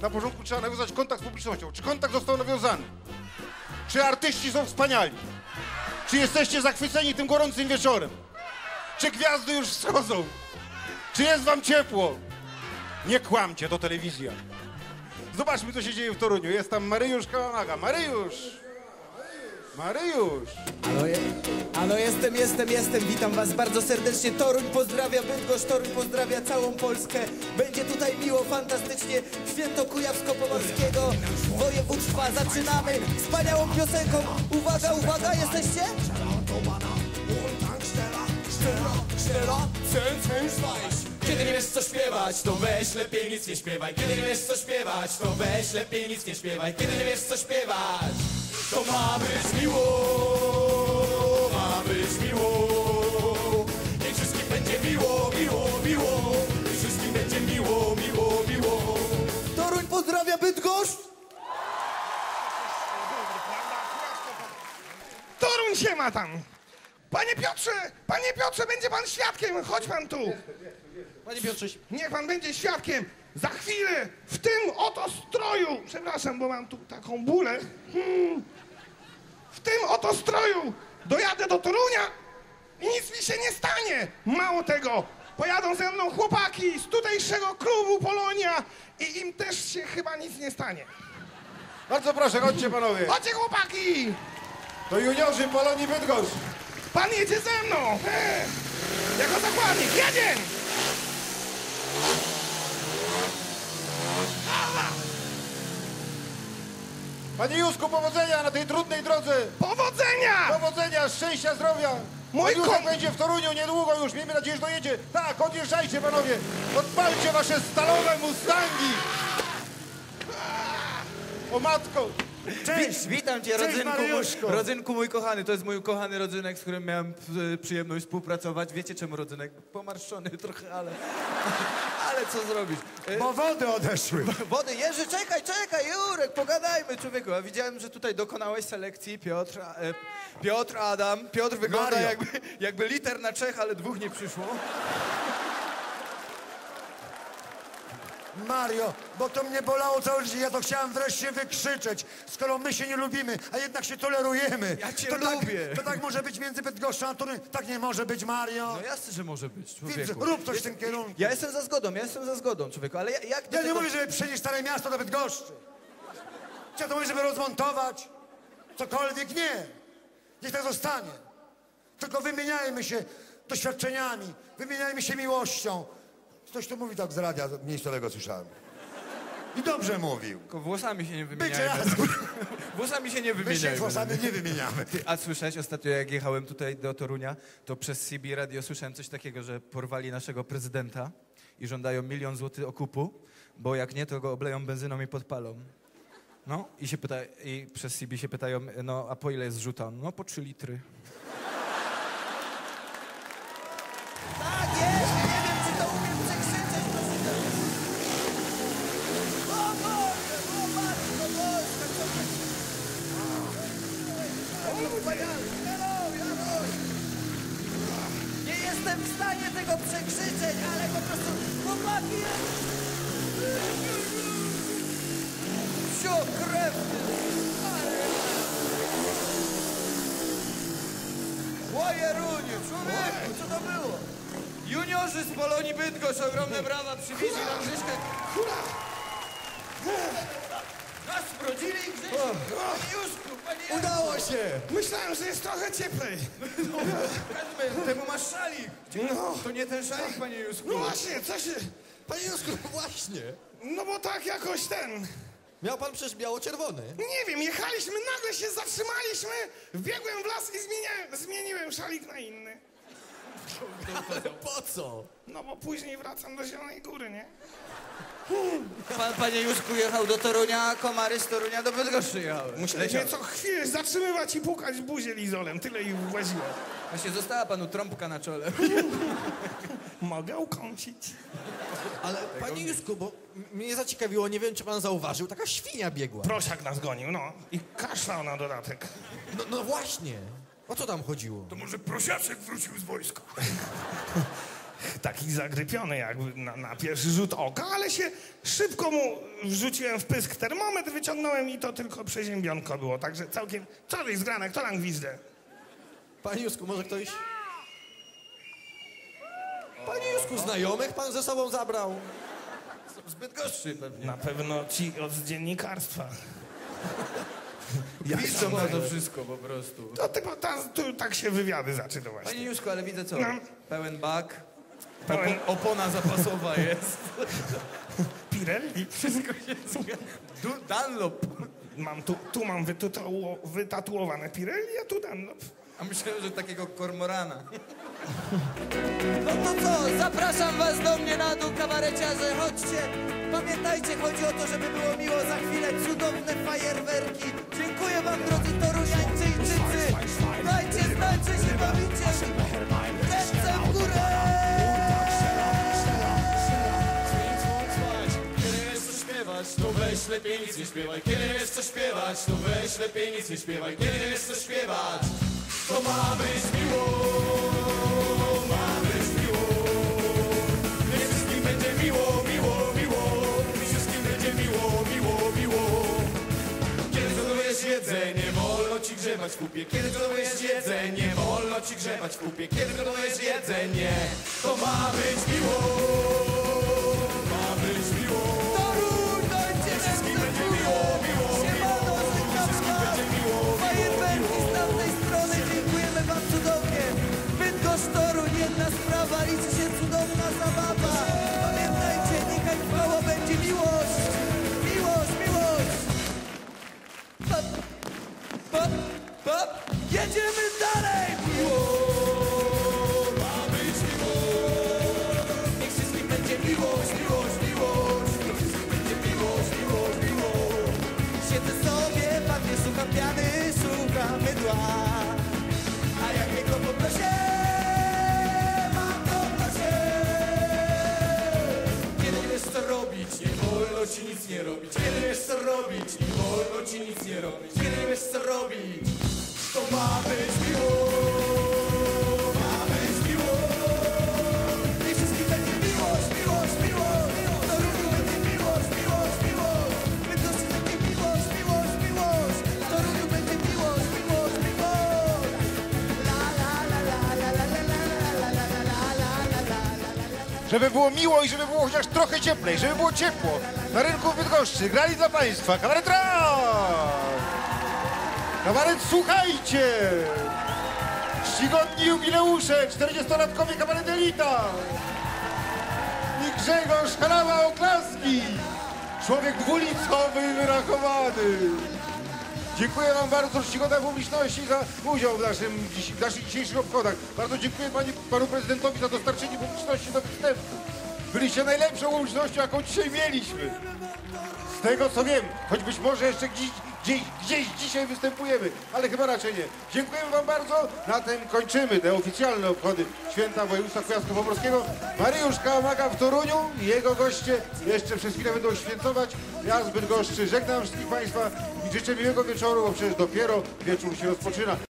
Na początku trzeba nawiązać kontakt z publicznością. Czy kontakt został nawiązany? Czy artyści są wspaniali? Czy jesteście zachwyceni tym gorącym wieczorem? Czy gwiazdy już wschodzą? Czy jest wam ciepło? Nie kłamcie, to telewizja. Zobaczmy, co się dzieje w Toruniu. Jest tam Maryjusz Kałamaga. Maryjusz! Maryjusz! Ano, je, ano jestem, jestem, jestem. Witam was bardzo serdecznie. Toruń pozdrawia Bydgoszcz, Toruń pozdrawia całą Polskę. Będzie tutaj miło, fantastycznie. Święto Kujawsko-Pomorskiego województwa. Zaczynamy wspaniałą piosenką. Uwaga, uwaga, jesteście? Kiedy nie wiesz co śpiewać, to weź lepiej nic nie śpiewaj Kiedy nie wiesz co śpiewać, to weź lepiej nic nie śpiewaj Kiedy nie wiesz co śpiewać, to ma być miło Ma być miło Niech wszystkim będzie miło, miło, miło Niech wszystkim będzie miło, miło, miło Toruń pozdrawia Bydgoszcz. Toruń się ma tam! Panie Piotrze, panie Piotrze, będzie pan świadkiem, chodź pan tu! Panie Piotrze, Niech pan będzie świadkiem! Za chwilę w tym oto stroju, przepraszam, bo mam tu taką bólę, hmm, w tym oto stroju dojadę do Torunia i nic mi się nie stanie! Mało tego, pojadą ze mną chłopaki z tutejszego klubu Polonia i im też się chyba nic nie stanie. Bardzo proszę, chodźcie panowie. Chodźcie chłopaki! To juniorzy Polonii Bydgoszcz. Pan jedzie ze mną! He. Jako zakładnik, jedzie! Panie Jusku, powodzenia na tej trudnej drodze. Powodzenia! Powodzenia, szczęścia, zdrowia. Mój kom- będzie w Toruniu niedługo już. Miejmy nadzieję, że dojedzie. Tak, odjeżdżajcie panowie. Odpalcie wasze stalowe Mustangi. O matko. Cześć, witam cię, Cześć, rodzynku, mój, rodzynku mój kochany. To jest mój ukochany rodzynek, z którym miałem e, przyjemność współpracować. Wiecie czemu rodzynek? Pomarszczony trochę, ale, ale co zrobić? E, Bo wody odeszły. Wody, Jerzy, czekaj, czekaj, Jurek, pogadajmy, człowieku. A widziałem, że tutaj dokonałeś selekcji Piotr, a, e, Piotr, Adam. Piotr wygląda Mario. jakby, jakby liter na trzech, ale dwóch nie przyszło. Mario, bo to mnie bolało całe życie. Ja to chciałem wreszcie wykrzyczeć. Skoro my się nie lubimy, a jednak się tolerujemy. Ja cię to lubię. Tak, to tak może być między Bydgoszczą a Toruniem. Tak nie może być, Mario. No jasne, że może być, Więc człowieku. rób coś w tym kierunku. Ja jestem za zgodą, ja jestem za zgodą, człowieku, ale ja- jak do Ja nie tego- mówię, żeby przenieść stare miasto do Bydgoszczy. Czy ja to mówię, żeby rozmontować? Cokolwiek nie. Niech tak zostanie. Tylko wymieniajmy się doświadczeniami, wymieniajmy się miłością. Ktoś tu mówi tak z radia, miejscowego słyszałem. I dobrze mówił. Tylko włosami się nie Być wymieniajmy. razem. Włosami się nie My się wymieniajmy. włosami nie wymieniamy. Ty, a słyszałeś ostatnio, jak jechałem tutaj do Torunia, to przez CB Radio słyszałem coś takiego, że porwali naszego prezydenta i żądają milion złotych okupu, bo jak nie, to go obleją benzyną i podpalą. No i się pyta, i przez CB się pytają, no a po ile jest rzuta? No po trzy litry. Jestem w stanie tego przekrzyczeć, ale po prostu chłopaki... Wsio krew! Łajerunie, człowieku, co to było? Juniorzy z Polonii Bydgoszcz, ogromne brawa, przywieźli nam Grzyszkę. Nas Grzyszku. Panie Juszku, panie Udało się! Myślałem, że jest trochę cieplej. Jacku, temu masz szalik. No, To nie ten szalik, panie Jusku. no właśnie, co się... Panie Józku, właśnie. No bo tak jakoś ten... Miał pan przecież biało-czerwony. Nie wiem, jechaliśmy, nagle się zatrzymaliśmy, wbiegłem w las i zmieniałem, zmieniłem szalik na inny. Po co? No bo później wracam do Zielonej Góry, nie? Pan, panie Juszku jechał do Torunia, a komary z Torunia do Bydgoszczy jechały. Musiałem mnie co chwilę zatrzymywać i pukać w buzię lizolem, tyle ich właziło. Właśnie została panu trąbka na czole. Mogę ukąsić. Ale panie Józku, bo m- mnie zaciekawiło, nie wiem czy pan zauważył, taka świnia biegła. Prosiak nas gonił, no. I kaszlał na dodatek. No, no właśnie. O co tam chodziło? To może prosiaczek wrócił z wojska. taki zagrypiony jakby na, na pierwszy rzut oka, ale się szybko mu wrzuciłem w pysk termometr, wyciągnąłem i to tylko przeziębionko było, także całkiem... Co to jest grane? Kto tam gwizdę? Panie Jusku, może ktoś... Panie Jusku, znajomych pan ze sobą zabrał? Zbyt gorszy pewnie. Na pewno ci od dziennikarstwa. Widzą na to wszystko po prostu. To tylko ta, tu, tak się wywiady zaczynają właśnie. Panie Jusku, ale widzę co? No. Pełen bak. Pełen- Opo- opona zapasowa jest. Pirelli? Wszystko się zgadza. Du- Dunlop. Mam tu, tu mam wytatuo, wytatuowane Pirelli, a tu Dunlop. A myślałem, że takiego kormorana. No to co, zapraszam was do mnie na dół, kabareciarze, chodźcie. Pamiętajcie, chodzi o to, żeby było miło za chwilę, cudowne fajerwerki. Dziękuję wam, drodzy Toruniańczyjczycy. Dajcie znać, że się bawicie. Ręce w górę! To weź lepiej nic nie śpiewaj Kiedy wiesz co śpiewać, to weź lepiej nic nie śpiewaj Kiedy wiesz co śpiewać, to ma być miło Ma być miło grzebać w kupie. Kiedy zgotujesz jedzenie, wolno ci grzebać w kupie. Kiedy zgotujesz jedzenie, to ma być miło nie robić Kiedy wiesz co robić, to ma być miło. La, la, la, la, la, la, la, la, la, la, la, la, la, la. Żeby było miło i żeby było chociaż trochę cieplej, żeby było ciepło. Na rynku w Bydgoszczy grali dla Państwa kabaret! Kabaret Słuchajcie! Czcigodni jubileusze, 40-latkowie kabaret Elita! I Grzegorz Halawa Oklaski! Człowiek dwulicowy, wyrachowany! Dziękuję Wam bardzo, czcigodna publiczności, za udział w, naszym, w naszych dzisiejszych obchodach. Bardzo dziękuję pani, Panu Prezydentowi za dostarczenie publiczności do występu. Byliście najlepszą publicznością, jaką dzisiaj mieliśmy. Z tego co wiem, choć być może jeszcze gdzieś, gdzieś, gdzieś dzisiaj występujemy, ale chyba raczej nie. Dziękujemy Wam bardzo. Na tym kończymy te oficjalne obchody święta województwa kujawsko-pomorskiego. Mariusz Kałamaga w Toruniu i jego goście jeszcze przez chwilę będą święcować. Ja z Bydgoszczy żegnam wszystkich Państwa i życzę miłego wieczoru, bo przecież dopiero wieczór się rozpoczyna.